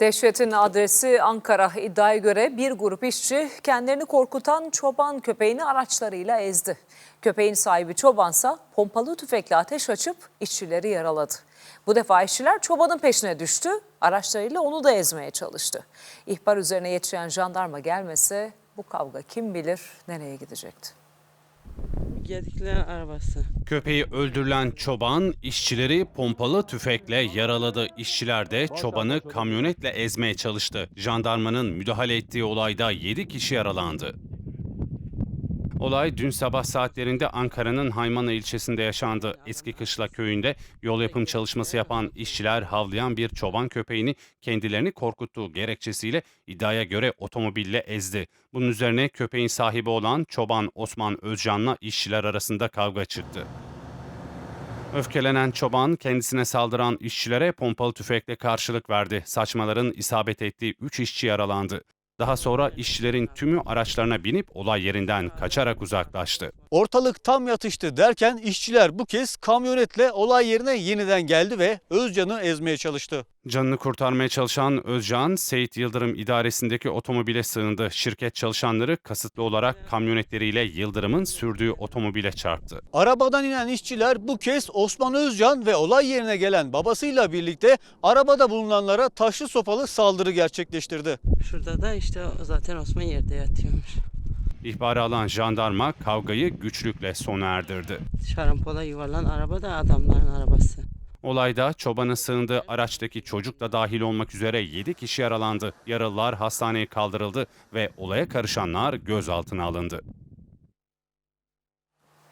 Dehşetin adresi Ankara iddiaya göre bir grup işçi kendilerini korkutan çoban köpeğini araçlarıyla ezdi. Köpeğin sahibi çobansa pompalı tüfekle ateş açıp işçileri yaraladı. Bu defa işçiler çobanın peşine düştü, araçlarıyla onu da ezmeye çalıştı. İhbar üzerine yetişen jandarma gelmese bu kavga kim bilir nereye gidecekti. Gedikler arabası. Köpeği öldürülen çoban işçileri pompalı tüfekle yaraladı. İşçiler de çobanı kamyonetle ezmeye çalıştı. Jandarmanın müdahale ettiği olayda 7 kişi yaralandı. Olay dün sabah saatlerinde Ankara'nın Haymana ilçesinde yaşandı. Eski Kışla köyünde yol yapım çalışması yapan işçiler havlayan bir çoban köpeğini kendilerini korkuttuğu gerekçesiyle iddiaya göre otomobille ezdi. Bunun üzerine köpeğin sahibi olan çoban Osman Özcan'la işçiler arasında kavga çıktı. Öfkelenen çoban kendisine saldıran işçilere pompalı tüfekle karşılık verdi. Saçmaların isabet ettiği 3 işçi yaralandı. Daha sonra işçilerin tümü araçlarına binip olay yerinden kaçarak uzaklaştı. Ortalık tam yatıştı derken işçiler bu kez kamyonetle olay yerine yeniden geldi ve Özcan'ı ezmeye çalıştı. Canını kurtarmaya çalışan Özcan, Seyit Yıldırım idaresindeki otomobile sığındı. Şirket çalışanları kasıtlı olarak kamyonetleriyle Yıldırım'ın sürdüğü otomobile çarptı. Arabadan inen işçiler bu kez Osman Özcan ve olay yerine gelen babasıyla birlikte arabada bulunanlara taşlı sopalı saldırı gerçekleştirdi. Şurada da işte zaten Osman yerde yatıyormuş. İhbarı alan jandarma kavgayı güçlükle sona erdirdi. Şarampola yuvarlan araba da adamların arabası. Olayda çobanın sığındığı araçtaki çocuk da dahil olmak üzere 7 kişi yaralandı. Yaralılar hastaneye kaldırıldı ve olaya karışanlar gözaltına alındı.